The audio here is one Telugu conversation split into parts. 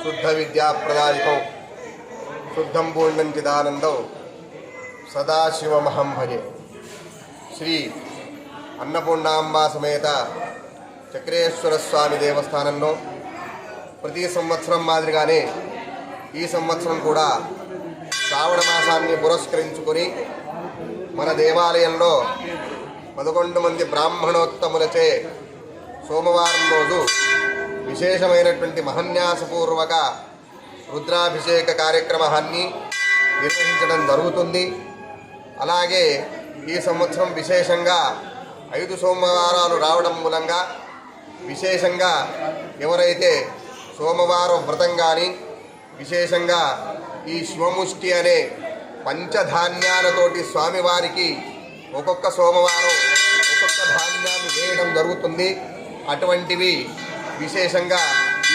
శుద్ధ విద్యాప్రదాయకం శుద్ధం పూర్ణం చిదానందం సదాశివమహం భజే శ్రీ అన్నపూర్ణాంబా సమేత చక్రేశ్వర స్వామి దేవస్థానంలో ప్రతి సంవత్సరం మాదిరిగానే ఈ సంవత్సరం కూడా శ్రావణ మాసాన్ని పురస్కరించుకొని మన దేవాలయంలో పదకొండు మంది బ్రాహ్మణోత్తములచే సోమవారం రోజు విశేషమైనటువంటి మహన్యాసపూర్వక రుద్రాభిషేక కార్యక్రమాన్ని నిర్వహించడం జరుగుతుంది. అలాగే ఈ సంవత్సరం విశేషంగా ఐదు సోమవారాలు రావడం మూలంగా విశేషంగా ఎవరైతే సోమవారం వ్రతం కానీ విశేషంగా ఈ శివముష్టి అనే పంచధాన్యాలతోటి స్వామివారికి ఒక్కొక్క సోమవారం ఒక్కొక్క ధాన్యాన్ని వేయడం జరుగుతుంది. అటువంటివి విశేషంగా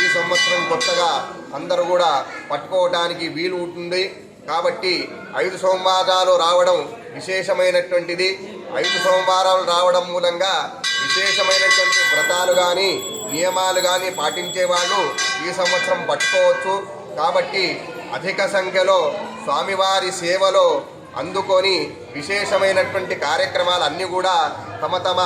ఈ సంవత్సరం కొత్తగా అందరూ కూడా పట్టుకోవటానికి వీలు ఉంటుంది. కాబట్టి ఐదు సోమవారాలు రావడం విశేషమైనటువంటిది. ఐదు సోమవారాలు రావడం మూలంగా విశేషమైనటువంటి వ్రతాలు కానీ నియమాలు కానీ పాటించే వాళ్ళు ఈ సంవత్సరం పట్టుకోవచ్చు. కాబట్టి అధిక సంఖ్యలో స్వామివారి సేవలో అందుకొని విశేషమైనటువంటి కార్యక్రమాలన్నీ కూడా తమ తమ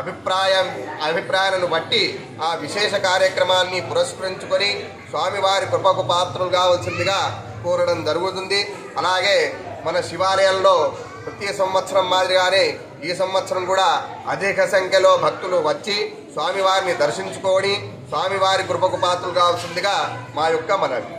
అభిప్రాయం అభిప్రాయాలను బట్టి ఆ విశేష కార్యక్రమాన్ని పురస్కరించుకొని స్వామివారి కృపకు పాత్రలు కావాల్సిందిగా కోరడం జరుగుతుంది. అలాగే మన శివాలయంలో ప్రతి సంవత్సరం మాదిరిగానే ఈ సంవత్సరం కూడా అధిక సంఖ్యలో భక్తులు వచ్చి స్వామివారిని దర్శించుకొని స్వామివారి కృపకు పాత్రలు కావాల్సిందిగా మా యొక్క మనవి.